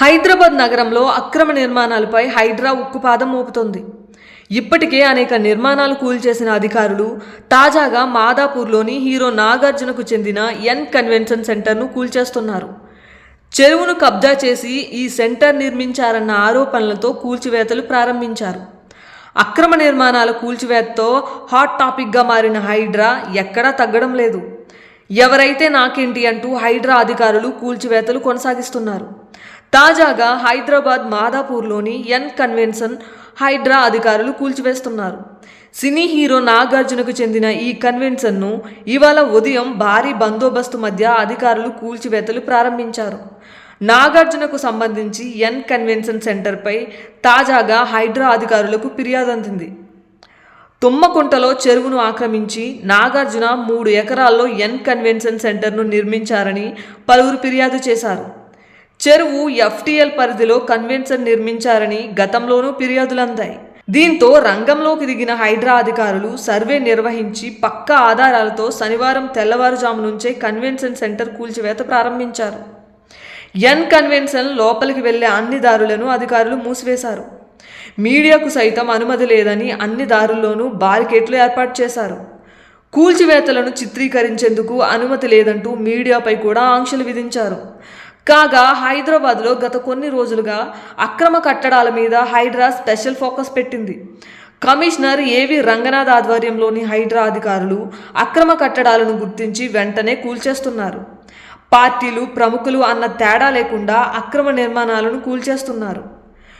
హైదరాబాద్ నగరంలో అక్రమ నిర్మాణాలపై హైడ్రా ఉక్కుపాదం మోపుతోంది. ఇప్పటికే అనేక నిర్మాణాలు కూల్చేసిన అధికారులు తాజాగా మాదాపూర్లోని హీరో నాగార్జునకు చెందిన ఎన్ కన్వెన్షన్ సెంటర్ను కూల్చేస్తున్నారు. చెరువును కబ్జా చేసి ఈ సెంటర్ నిర్మించారన్న ఆరోపణలతో కూల్చివేతలు ప్రారంభించారు. అక్రమ నిర్మాణాల కూల్చివేతతో హాట్ టాపిక్గా మారిన హైడ్రా ఎక్కడా తగ్గడం లేదు. ఎవరైతే నాకేంటి అంటూ హైడ్రా అధికారులు కూల్చివేతలు కొనసాగిస్తున్నారు. తాజాగా హైదరాబాద్ మాదాపూర్లోని ఎన్ కన్వెన్షన్ హైడ్రా అధికారులు కూల్చివేస్తున్నారు. సినీ హీరో నాగార్జునకు చెందిన ఈ కన్వెన్షన్ను ఇవాళ ఉదయం భారీ బందోబస్తు మధ్య అధికారులు కూల్చివేతలు ప్రారంభించారు. నాగార్జునకు సంబంధించి ఎన్ కన్వెన్షన్ సెంటర్పై తాజాగా హైడ్రా అధికారులకు ఫిర్యాదు అందింది తుమ్మకుంటలో చెరువును ఆక్రమించి నాగార్జున మూడు ఎకరాల్లో ఎన్ కన్వెన్షన్ సెంటర్ను నిర్మించారని పలువురు ఫిర్యాదు చేశారు. చెరువు ఎఫ్టీఎల్ పరిధిలో కన్వెన్షన్ నిర్మించారని గతంలోనూ ఫిర్యాదులు అందాయి. దీంతో రంగంలోకి దిగిన హైడ్రా అధికారులు సర్వే నిర్వహించి పక్కా ఆధారాలతో శనివారం తెల్లవారుజాము నుంచే కన్వెన్షన్ సెంటర్ కూల్చివేత ప్రారంభించారు. ఎన్ కన్వెన్షన్ లోపలికి వెళ్ళే అన్ని దారులను అధికారులు మూసివేశారు. మీడియాకు సైతం అనుమతి లేదని అన్ని దారుల్లోనూ బారికేట్లు ఏర్పాటు చేశారు. కూల్చివేతలను చిత్రీకరించేందుకు అనుమతి లేదంటూ మీడియాపై కూడా ఆంక్షలు విధించారు. కాగా హైదరాబాద్లో గత కొన్ని రోజులుగా అక్రమ కట్టడాల మీద హైడ్రా స్పెషల్ ఫోకస్ పెట్టింది. కమిషనర్ ఏవి రంగనాథ్ ఆధ్వర్యంలోని హైడ్రా అధికారులు అక్రమ కట్టడాలను గుర్తించి వెంటనే కూల్చేస్తున్నారు. పార్టీలు ప్రముఖులు అన్న తేడా లేకుండా అక్రమ నిర్మాణాలను కూల్చేస్తున్నారు.